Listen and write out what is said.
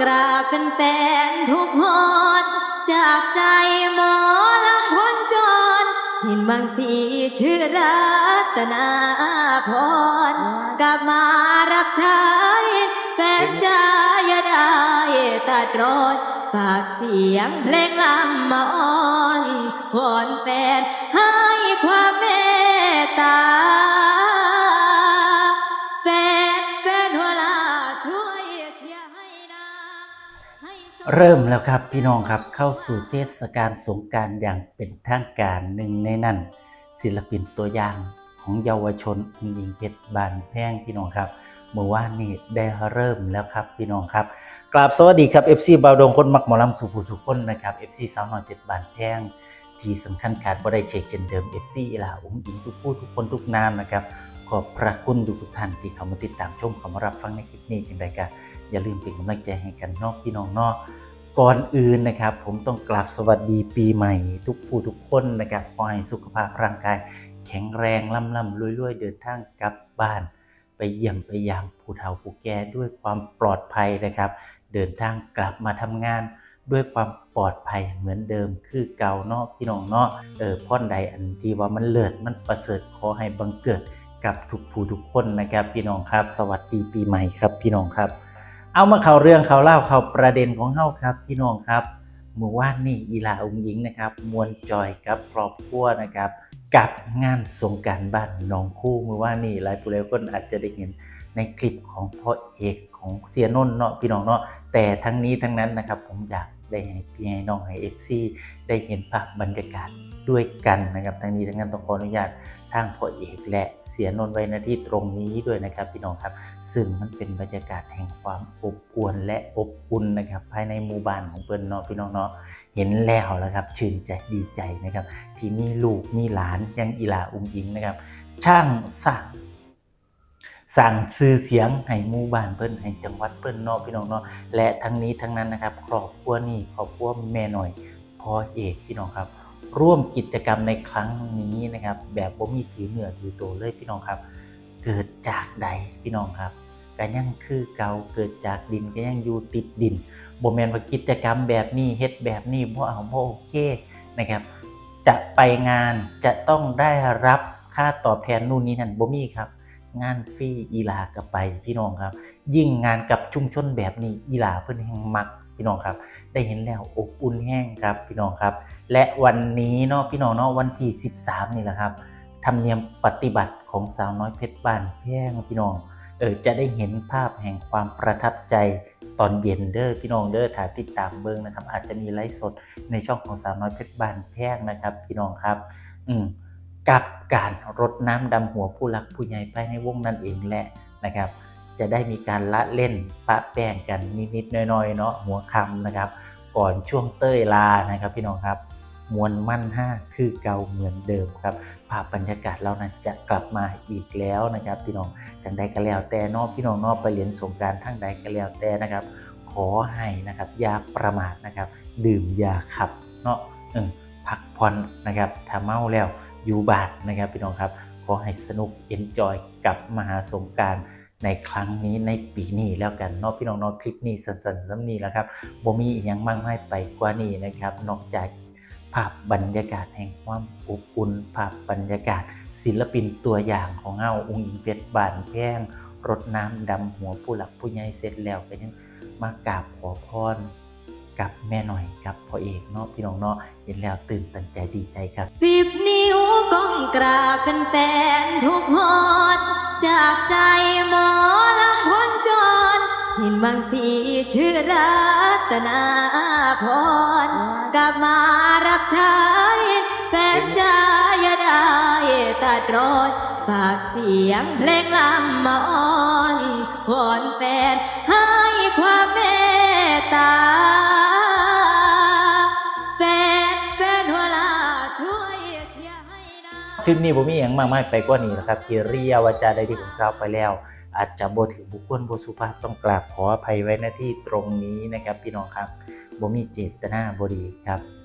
กราบเป็นแฟนทุกหนจากใจหมอละคนจรเห็นบางทีชื่อรัตนาพรกลับมารับใช้แฟนใจอย่าได้ตัดรอนฝากเสียงเพลงลำมาอ่อนวอนแฟนให้ความเมตตา เริ่มแล้วครับพี่น้องครับเข้าสู่เทศกาลสงการอย่างเป็นทางการหนึ่งในนั้น ศิลปินตัวอย่างของเยาวชนอิงยิงเพชรบานแพงพี่น้องครับเมื่อวานนี้ได้เริ่มแล้วครับพี่น้องครับกราบสวัสดีครับ FC บาวดงคนมักหมอลำสุภูสุคนนะครับ FC สาวน้อยเพชรบานแพงที่สำคัญขาดบ่ได้เช็คเช่นเดิม FC อีหลาอุ้งอิงทุกผู้ทุกคนทุกนามนะครับขอบพระคุณทุกทุกท่านที่เข้ามาติดตามชมเข้ามารับฟังในคลิปนี้จังไดก็อย่าลืมเป็นกำลังใจให้กันนอกพี่น้องนอก ก่อนอื่นนะครับ ผมต้องกราบสวัสดีปีใหม่ ทุกผู้ทุกคนนะครับขอให้สุขภาพร่างกาย แข็งแรงล่ำล่ำรวยรวยเดินทางกลับบ้าน ไปเยี่ยมไปยามผู้เฒ่าผู้แก่ด้วยความปลอดภัยนะครับ เดินทางกลับมาทำงานด้วยความปลอดภัยเหมือนเดิมคือเก่าเนาะพี่น้องเนาะเออพ่อนใดอันที่ว่ามันเลิศมันประเสริฐขอให้บังเกิดกับทุกผู้ทุกคนนะครับ พี่น้องครับ สวัสดีปีใหม่ครับพี่น้องครับ เอามาเข้าเรื่องเข่าเล่าเข่าประเด็นของเฮาครับพี่น้องครับเมื่อวานนี่อีลาองค์หญิงนะครับมวลจอยกับครอบครัวนะครับกับงานสงการบ้านน้องคู่เมื่อวานนี่หลายผู้หลายคนอาจจะได้เห็นในคลิปของพ่อเอกของเสียนนท์เนาะพี่น้องเนาะแต่ทั้งนี้ทั้งนั้นนะครับผมอยาก ได้ให้พี่ให้น้องให้เอฟซีได้เห็นภาพบรรยากาศด้วยกันนะครับทั้งนี้ทั้งนั้นต้องขออนุญาตทางพ่อเอกและเสียนนไว้นาที่ตรงนี้ด้วยนะครับพี่น้องครับ ซึ่งมันเป็นบรรยากาศแห่งความอบอวลและอบอุ่นนะครับภายในหมู่บ้านของเปิ้นเนาะพี่น้องเนาะเห็นแล้วแล้วครับชื่นใจดีใจนะครับที่มีลูกมีหลานยังอีหลาอุ้งอิงนะครับ ช่างสร้าง สั่งซื้อเสียงให้หมู่บ้านเปิ้นให้จังหวัดเปิ้นเนาะพี่น้องเนาะและทั้งนี้ทั้งนั้นนะครับครอบครัวนี้ครอบครัวแม่หน่อยพ่อเอกพี่น้องครับ ร่วมกิจกรรมในครั้งนี้นะครับ แบบบ่มีถือเหนือถือโตเลยพี่น้องครับ เกิดจากใดพี่น้องครับก็ยังคือเก่าเกิดจากดินก็ยังอยู่ติดดินบ่แม่นว่ากิจกรรมแบบนี้เฮ็ดแบบนี้บ่เอาบ่โอเคนะครับจะไปงานจะต้องได้รับค่าตอบแทนนู่นนี่นั่นบ่มีครับ งานฟรีอีหลาก็ไปพี่น้องครับ ยิ่งงานกับชุมชนแบบนี้อีหลาเพิ่นแห่งมักพี่น้องครับ ได้เห็นแล้วอบอุ่นแห้งครับพี่น้องครับ และวันนี้เนาะพี่น้องเนาะวันที่ 13 นี่แหละครับธรรมเนียมปฏิบัติของสาวน้อยเพชรบ้านแพงพี่น้องเออจะได้เห็นภาพแห่งความประทับใจตอนเย็นเด้อพี่น้องเด้อถ้าติดตามเบิ่งนะครับ อาจจะมีไลฟ์สดในช่องของสาวน้อยเพชรบ้านแพงนะครับ พี่น้องครับ อืม กับการรดน้ำดำหัวผู้รักผู้ใหญ่ภายในวงนั่นเองแหละนะครับ จะได้มีการละเล่นปะแป้งกันนิดๆน้อยๆเนาะหัวคำนะครับ ก่อนช่วงเต้ยลานะครับพี่น้องครับมวลมั่นห้าคือเก่าเหมือนเดิมครับ ภาพบรรยากาศเหล่านั้นจะกลับมาอีกแล้วนะครับ พี่น้องจังใดก็แล้วแต่นอกพี่น้องนอกไปเหรียนสงการทั้งใดก็แล้วแต่นะครับ ขอให้นะครับยาประมาทนะครับ ดื่มยาขับเนาะพักผ่อนนะครับถ้าเมาแล้ว อยู่บ้านนะครับพี่น้องครับขอให้สนุกเอนจอยกับมหาสงการในครั้งนี้ในปีนี้แล้วกันเนาะพี่น้องเนาะคลิปนี้สั้นๆซ้ำนี้แล้วครับบ่มีอีกอย่างมากมายไปกว่านี้นะครับ นอกจากภาพบรรยากาศแห่งความอบอุ่นภาพบรรยากาศ ศิลปินตัวอย่างของเฮาองค์หญิงเพชรบานแพงรดน้ำดำหัวผู้หลักผู้ใหญ่เสร็จแล้วก็ยังมากราบขอพรกับแม่หน่อยกับพ่อเอกเนาะพี่น้องเนาะเห็นแล้วตื่นตันใจดีใจครับสิบนิ้ว กราบเป็นแฟนทุกหนจากใจหมอละคนจรเห็นบางทีชื่อรัตนาพรกลับมารับใช้แฟนใจอย่าได้ตัดรอนฝากเสียงเพลงลำมาอ่อนวอนแฟนให้ความเมตตา ลิปนี้ผมมีอย่างมากมายไปกว่านี้นะครับที่เรียวาจาใดที่ผมกล่าวไปแล้ว อาจจะบ่ถึงบุคคลบ่สุภาพต้องกราบขออภัยไว้หน้าที่ตรงนี้นะครับ พี่น้องครับบ่มีเจตนาบ่ดีครับ